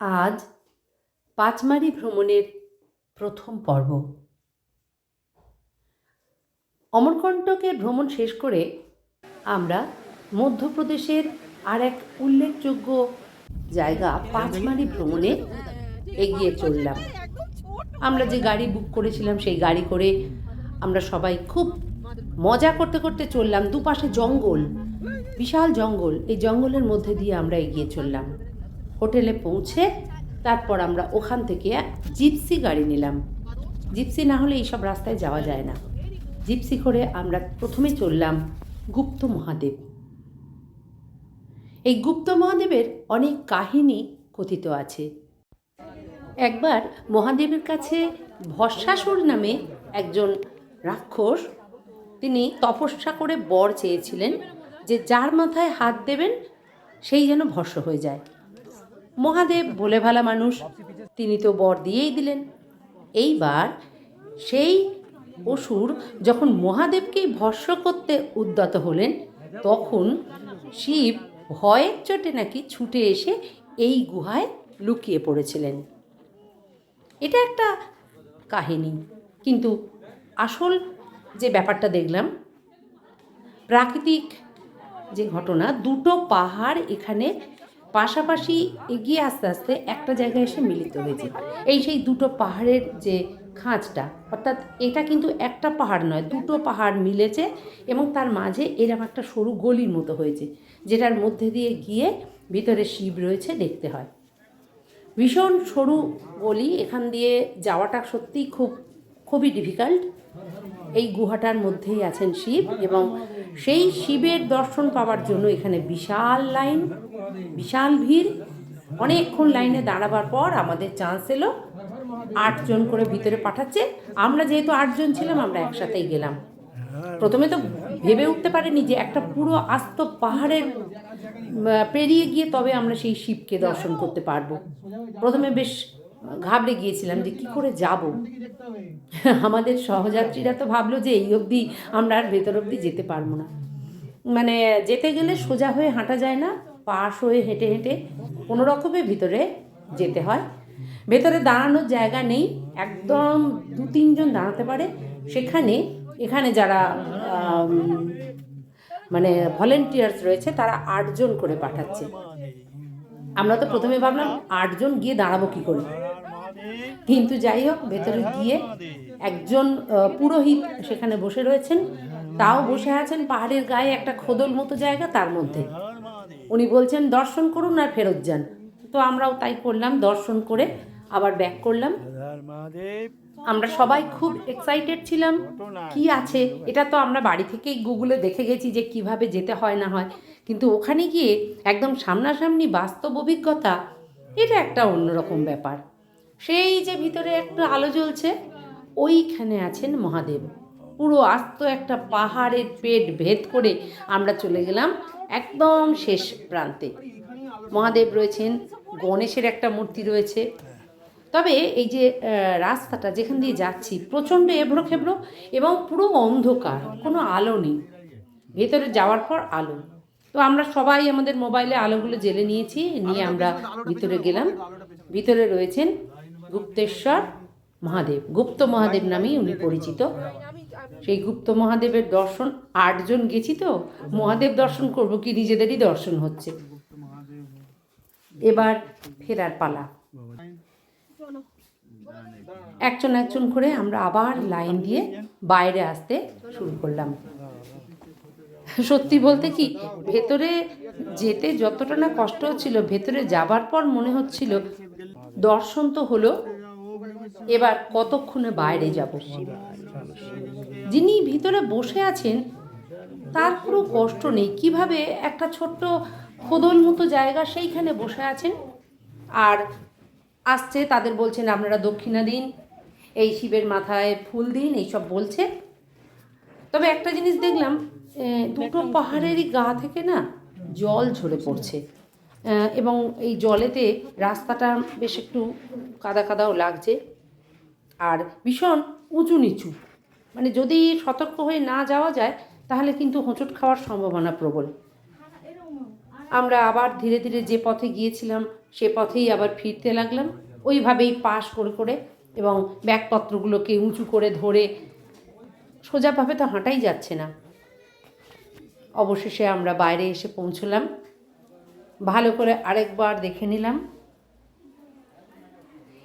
আজ পাঁচমারি ভ্রমণের প্রথম পর্ব। অমরকণ্টকের ভ্রমণ শেষ করে আমরা মধ্যপ্রদেশের আর এক উল্লেখযোগ্য জায়গা পাঁচমারি ভ্রমণে এগিয়ে চললাম। আমরা যে গাড়ি বুক করেছিলাম, সেই গাড়ি করে আমরা সবাই খুব মজা করতে করতে চললাম। দুপাশে জঙ্গল, বিশাল জঙ্গল। এই জঙ্গলের মধ্যে দিয়ে আমরা এগিয়ে চললাম। হোটেলে পৌঁছে তারপর আমরা ওখান থেকে জিপসি গাড়ি নিলাম। জিপসি না হলে এইসব রাস্তায় যাওয়া যায় না। জিপসি করে আমরা প্রথমে চললাম গুপ্ত মহাদেব। এই গুপ্ত মহাদেবের অনেক কাহিনী কথিত আছে। একবার মহাদেবের কাছে ভস্মাসুর নামে একজন রাক্ষস, তিনি তপস্যা করে বর চেয়েছিলেন যে যার মাথায় হাত দেবেন, সেই যেন ভস্ম হয়ে যায়। মহাদেব ভোলে ভালা মানুষ, তিনি তো বর দিয়েই দিলেন। এইবার সেই অসুর যখন মহাদেবকেই ভস্ম করতে উদ্যত হলেন, তখন শিব ভয়ের চোটে নাকি ছুটে এসে এই গুহায় লুকিয়ে পড়েছিলেন। এটা একটা কাহিনী। কিন্তু আসল যে ব্যাপারটা দেখলাম, প্রাকৃতিক যে ঘটনা, দুটো পাহাড় এখানে পাশাপাশি এগিয়ে আস্তে আস্তে একটা জায়গায় এসে মিলিত হয়েছে। এই সেই দুটো পাহাড়ের যে খাঁজটা, অর্থাৎ এটা কিন্তু একটা পাহাড় নয়, দুটো পাহাড় মিলেছে এবং তার মাঝে এরকম একটা সরু গলির মতো হয়েছে, যেটার মধ্যে দিয়ে গিয়ে ভিতরে শিব রয়েছে দেখতে হয়। ভীষণ সরু গলি, এখান দিয়ে যাওয়াটা সত্যিই খুব, খুবই ডিফিকাল্ট এই গুহাটার মধ্যেই আছেন শিব এবং সেই শিবের দর্শন পাওয়ার জন্য এখানে বিশাল লাইন বিশাল ভিড়। অনেকক্ষণ লাইনে দাঁড়াবার পর আমাদের চান্স এলো। আটজন করে ভিতরে পাঠাচ্ছে। আমরা যেহেতু আটজন ছিলাম, আমরা একসাথেই গেলাম। প্রথমে তো ভেবে উঠতে পারিনি যে একটা পুরো আস্ত পাহাড়ের পেরিয়ে গিয়ে তবে আমরা সেই শিবকে দর্শন করতে পারব। প্রথমে বেশ ঘাবড়ে গিয়েছিলাম যে কি করে যাব। আমাদের সহযাত্রীরা তো ভাবলো যে এই অবধি আমরা আর ভেতর অবধি যেতে পারব না। মানে যেতে গেলে সোজা হয়ে হাঁটা যায় না। পাশ হয়ে হেঁটে হেঁটে কোনো রকমের ভিতরে যেতে হয়। ভেতরে দাঁড়ানোর জায়গা নেই, একদম দু তিনজন দাঁড়াতে পারে। সেখানে, এখানে যারা মানে ভলেন্টিয়ার্স রয়েছে, তারা আটজন করে পাঠাচ্ছে। আমরা তো প্রথমে ভাবলাম আটজন গিয়ে দাঁড়াবো কী করে? কিন্তু যাই হোক, ভেতরে গিয়ে একজন পুরোহিত সেখানে বসে রয়েছেন। তাও বসে আছেন পাহাড়ের গায়ে একটা খোদল মতো জায়গা তার মধ্যে। উনি বলছেন, দর্শন করুন আর ফেরত যান। তো আমরাও তাই করলাম, দর্শন করে আবার ব্যাক করলাম। আমরা সবাই খুব এক্সাইটেড ছিলাম, কি আছে? এটা তো আমরা বাড়ি থেকেই গুগলে দেখে গেছি যে কীভাবে যেতে হয় না হয়। কিন্তু ওখানে গিয়ে একদম সামনাসামনি বাস্তব অভিজ্ঞতা, এটা একটা অন্যরকম ব্যাপার। সেই যে ভিতরে একটা আলো জ্বলছে, ওইখানে আছেন মহাদেব। পুরো আস্ত একটা পাহাড়ের পেট ভেদ করে আমরা চলে গেলাম একদম শেষ প্রান্তে। মহাদেব রয়েছেন, গণেশের একটা মূর্তি রয়েছে। তবে এই যে রাস্তাটা যেখান দিয়ে যাচ্ছি, প্রচণ্ড এবড়ো খেবড়ো এবং পুরো অন্ধকার, কোনো আলো নেই। ভেতরে যাওয়ার পর আলো। তো আমরা সবাই আমাদের মোবাইলে আলোগুলো জেলে নিয়েছি, নিয়ে আমরা ভিতরে গেলাম। ভিতরে রয়েছেন গুপ্তেশ্বর মহাদেব। গুপ্ত মহাদেব নামেই উনি পরিচিত। সেই গুপ্ত মহাদেবের দর্শন আটজন গেছি তো, মহাদেব দর্শন করব কি নিজেদেরই দর্শন হচ্ছে। এবার ফেরার পালা। একজন একজন করে আমরা আবার লাইন দিয়ে বাইরে আসতে শুরু করলাম। সত্যি বলতে কি, ভেতরে যেতে যতটা না কষ্ট হচ্ছিল, ভেতরে যাবার পর মনে হচ্ছিল দর্শন তো হলো, এবার কতক্ষণে বাইরে যাব? যিনি ভিতরে বসে আছেন, তার কোনো কষ্ট নেই। কীভাবে একটা ছোট্ট খোদল মতো জায়গা সেইখানে বসে আছেন? আর আসছে, তাদের বলছেন, আপনারা দক্ষিণা দিন, এই শিবের মাথায় ফুল দিন, এইসব বলছে। তবে একটা জিনিস দেখলাম দুটো পাহাড়েরই গা থেকে না জল ঝরে পড়ছে। এবং এই জলেতে রাস্তাটা বেশ একটু কাদা কাদাও লাগছে। আর ভীষণ উঁচু নিচু। মানে যদি সতর্ক হয়ে না যাওয়া যায়, তাহলে কিন্তু হোঁচট খাওয়ার সম্ভাবনা প্রবল। আমরা আবার ধীরে ধীরে যে পথে গিয়েছিলাম, সে পথেই আবার ফিরতে লাগলাম। ওইভাবেই পাশ করে করে এবং ব্যাগপত্রগুলোকে উঁচু করে ধরে সোজাভাবে তো হাঁটাই যাচ্ছে না। অবশেষে আমরা বাইরে এসে পৌঁছলাম। ভালো করে আরেকবার দেখে নিলাম।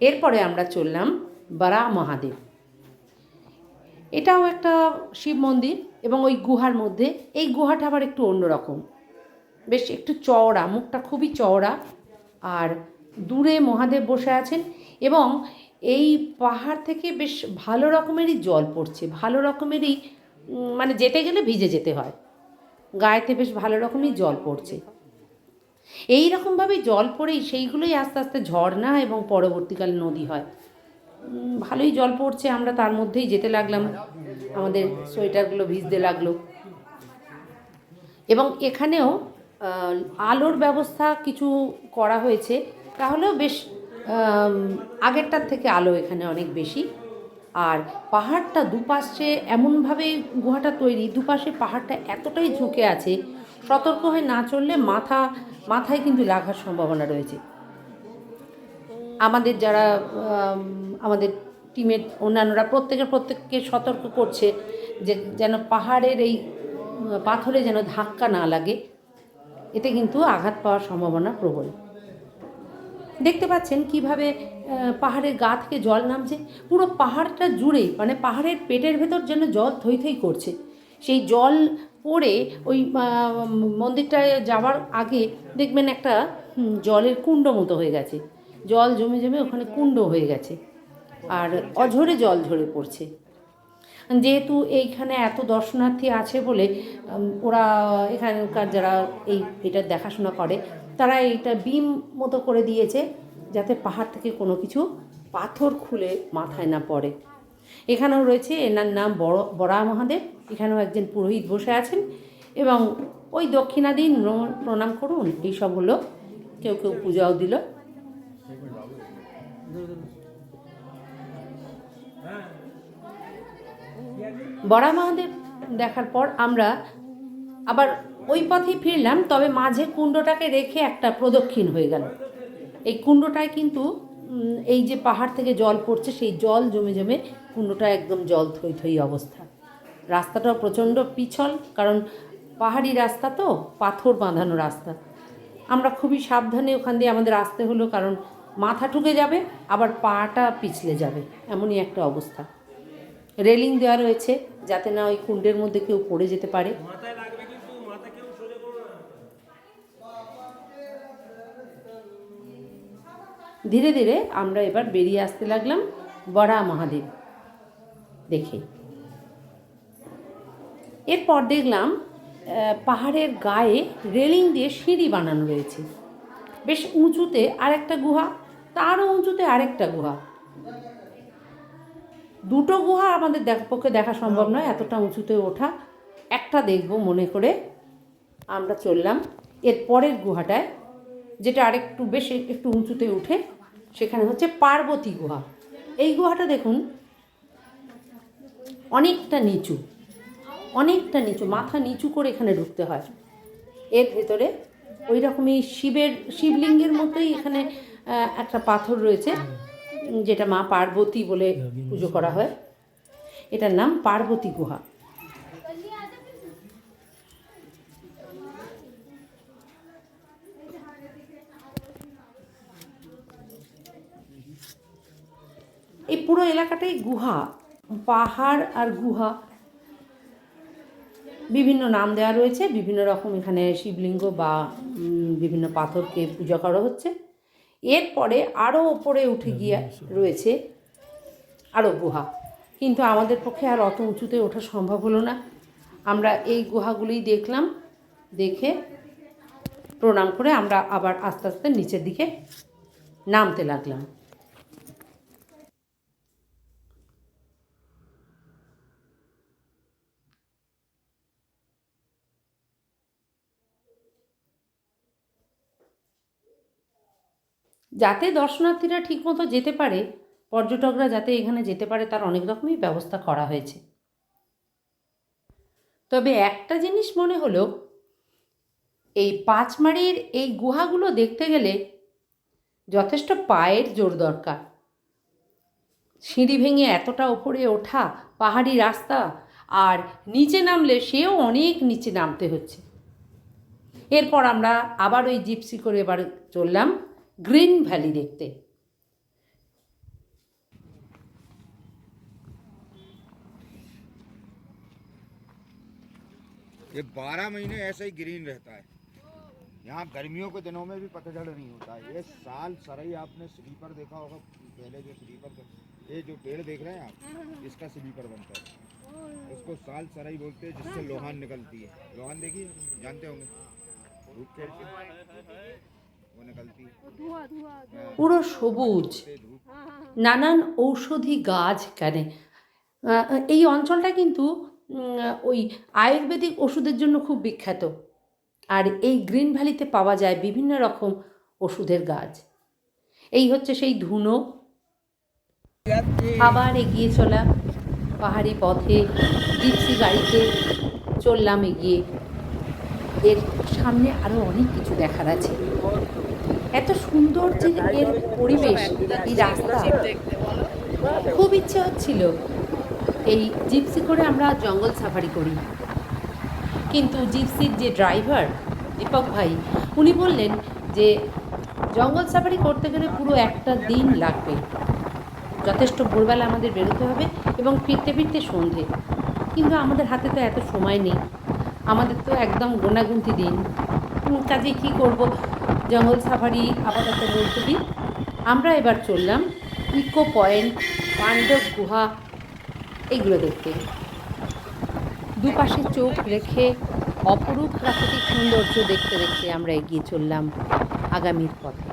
এরপরে আমরা চললাম বারা মহাদেব। এটাও একটা শিব মন্দির এবং ওই গুহার মধ্যে। এই গুহাটা আবার একটু অন্যরকম। বেশ একটু চওড়া, মুখটা খুবই চওড়া আর দূরে মহাদেব বসে আছেন এবং এই পাহাড় থেকে বেশ ভালো রকমেরই জল পড়ছে, ভালো রকমেরই মানে যেতে গেলে ভিজে যেতে হয়। গায়েতে বেশ ভালো রকমই জল পড়ছে। এই রকমভাবে জল পড়েই সেইগুলোই আস্তে আস্তে ঝর্ণা এবং পরবর্তীকালে নদী হয়। ভালোই জল পড়ছে, আমরা তার মধ্যেই যেতে লাগলাম। আমাদের সোয়েটারগুলো ভিজতে লাগল। এবং এখানেও আলোর ব্যবস্থা কিছু করা হয়েছে। তাহলেও বেশ আগেরটার থেকে আলো এখানে অনেক বেশি। আর পাহাড়টা দুপাশে এমনভাবে গুহাটা তৈরি, দুপাশে পাহাড়টা এতটাই ঝুঁকে আছে, সতর্ক হয়ে না চললে মাথা, মাথায় কিন্তু লাগার সম্ভাবনা রয়েছে। আমাদের যারা আমাদের টিমের অন্যান্যরা প্রত্যেকের প্রত্যেককে সতর্ক করছে যে যেন পাহাড়ের এই পাথরে যেন ধাক্কা না লাগে। এতে কিন্তু আঘাত পাওয়ার সম্ভাবনা প্রবল। দেখতে পাচ্ছেন কীভাবে পাহাড়ের গা থেকে জল নামছে। পুরো পাহাড়টা জুড়েই মানে পাহাড়ের পেটের ভেতর যেন জল থই থই করছে। সেই জল পড়ে ওই মন্দিরটায় যাওয়ার আগে দেখবেন একটা জলের কুণ্ড মতো হয়ে গেছে। জল জমে জমে ওখানে কুণ্ড হয়ে গেছে। আর অঝরে জল ঝরে পড়ছে। যেহেতু এইখানে এত দর্শনার্থী আছে বলে ওরা এখানকার যারা এই এটার দেখাশোনা করে, তারা এইটা বিম মতো করে দিয়েছে যাতে পাহাড় থেকে কোনো কিছু পাথর খুলে মাথায় না পড়ে। এখানেও রয়েছে, এনার নাম বড় বড়া মহাদেব। এখানেও একজন পুরোহিত বসে আছেন এবং ওই দক্ষিণা দিন প্রণাম করুন। এইসব হলো কেউ কেউ পূজাও দিল। বড়া মহাদেব দেখার পর আমরা আবার ওই পথেই ফিরলাম, তবে মাঝে কুণ্ডটাকে রেখে একটা প্রদক্ষিণ হয়ে গেল। এই কুণ্ডটায় কিন্তু এই যে পাহাড় থেকে জল পড়ছে, সেই জল জমে জমে কুণ্ডটা একদম জল থই থই অবস্থা। রাস্তাটাও প্রচণ্ড পিছল, কারণ পাহাড়ি রাস্তা তো, পাথর বাঁধানো রাস্তা। আমরা খুবই সাবধানে ওখান দিয়ে আমাদের আসতে হলো, কারণ মাথা ঠুকে যাবে আবার পাটা পিছলে যাবে। এমনই একটা অবস্থা। রেলিং দেওয়া রয়েছে যাতে না ওই কুণ্ডের মধ্যে কেউ পড়ে যেতে পারে। ধীরে ধীরে আমরা এবার বেরিয়ে আসতে লাগলাম বড়া মহাদেব দেখে। এরপর দেখলাম পাহাড়ের গায়ে রেলিং দিয়ে সিঁড়ি বানানো রয়েছে। বেশ উঁচুতে আর একটা গুহা তারও উঁচুতে আরেকটা গুহা। দুটো গুহা আমাদের পক্ষে দেখা সম্ভব নয়, এতটা উঁচুতে ওঠা। একটা দেখব মনে করে আমরা চললাম। এর পরের গুহাটায়, যেটা আরেকটু বেশ, একটু উঁচুতে উঠে, সেখানে হচ্ছে পার্বতী গুহা। এই গুহাটা দেখুন, অনেকটা নিচু অনেকটা নিচু, মাথা নিচু করে এখানে ঢুকতে হয়। এর ভেতরে ওই রকমই শিবের, শিবলিঙ্গের মতোই এখানে একটা পাথর রয়েছে, যেটা মা পার্বতী বলে পুজো করা হয়। এটার নাম পার্বতী গুহা। এই পুরো এলাকাটাই গুহা, পাহাড় আর গুহা। বিভিন্ন নাম দেওয়া রয়েছে, বিভিন্ন রকম এখানে শিবলিঙ্গ বা বিভিন্ন পাথরকে পূজা করা হচ্ছে। এরপরে আরও ওপরে উঠে গিয়ে রয়েছে আরও গুহা। কিন্তু আমাদের পক্ষে আর অত উঁচুতে ওঠা সম্ভব হলো না। আমরা এই গুহাগুলি দেখলাম দেখে প্রণাম করে আমরা আবার আস্তে আস্তে নিচের দিকে নামতে লাগলাম। যাতে দর্শনার্থীরা ঠিকমতো যেতে পারে, পর্যটকরা যাতে এখানে যেতে পারে, তার অনেক রকমই ব্যবস্থা করা হয়েছে। তবে একটা জিনিস মনে হলো, এই পাঁচমারির এই গুহাগুলো দেখতে গেলে যথেষ্ট পায়ের জোর দরকার। সিঁড়ি ভেঙে এতটা ওপরে ওঠা, পাহাড়ি রাস্তা, আর নিচে নামলে সেও অনেক নিচে নামতে হচ্ছে। এরপর আমরা আবার ওই জিপসি করে এবার চললাম। ग्रीन वैली देखते। ये बारह महीने ऐसे ही ग्रीन रहता है। यहाँ गर्मियों के दिनों में भी पतझड़ नहीं होता है। ये साल सरई आपने स्लीपर देखा होगा पहले जो स्लीपर ये जो पेड़ देख रहे हैं आप इसका स्लीपर बनता है। इसको साल सरई बोलते हैं जिससे लोहान निकलती है। लोहान देखिए जानते होंगे? हाँ। পুরো সবুজ। নানান ঔষধি গাছ এখানে এই অঞ্চলটা কিন্তু ওই আয়ুর্বেদিক ওষুধের জন্য খুব বিখ্যাত। আর এই গ্রিন ভ্যালিতে পাওয়া যায় বিভিন্ন রকম ওষুধের গাছ। এই হচ্ছে সেই ধুনো। আবার এগিয়ে চলা পাহাড়ি পথে জিপসি গাড়িতে চললাম এগিয়ে। এর সামনে আরও অনেক কিছু দেখার আছে। এত সুন্দর যে এর পরিবেশ, এই রাস্তা। খুব ইচ্ছে হচ্ছিল এই জিপসি করে আমরা জঙ্গল সাফারি করি। কিন্তু জিপসির যে ড্রাইভার, দীপক ভাই, উনি বললেন যে জঙ্গল সাফারি করতে গেলে পুরো একটা দিন লাগবে। যথেষ্ট ভোরবেলা আমাদের বেরোতে হবে এবং ফিরতে ফিরতে সন্ধে। কিন্তু আমাদের হাতে তো এত সময় নেই। আমাদের তো একদম গোনাগুনতি দিন। কাজে কী করব? জঙ্গল সাফারি, আপাতত মুলতুবি আমরা এবার চললাম ইকো পয়েন্ট, পাণ্ডব গুহা এগুলো দেখতে। দুপাশে চোখ রেখে অপরূপ প্রাকৃতিক সৌন্দর্য দেখতে দেখতে আমরা এগিয়ে চললাম আগামীর পথে।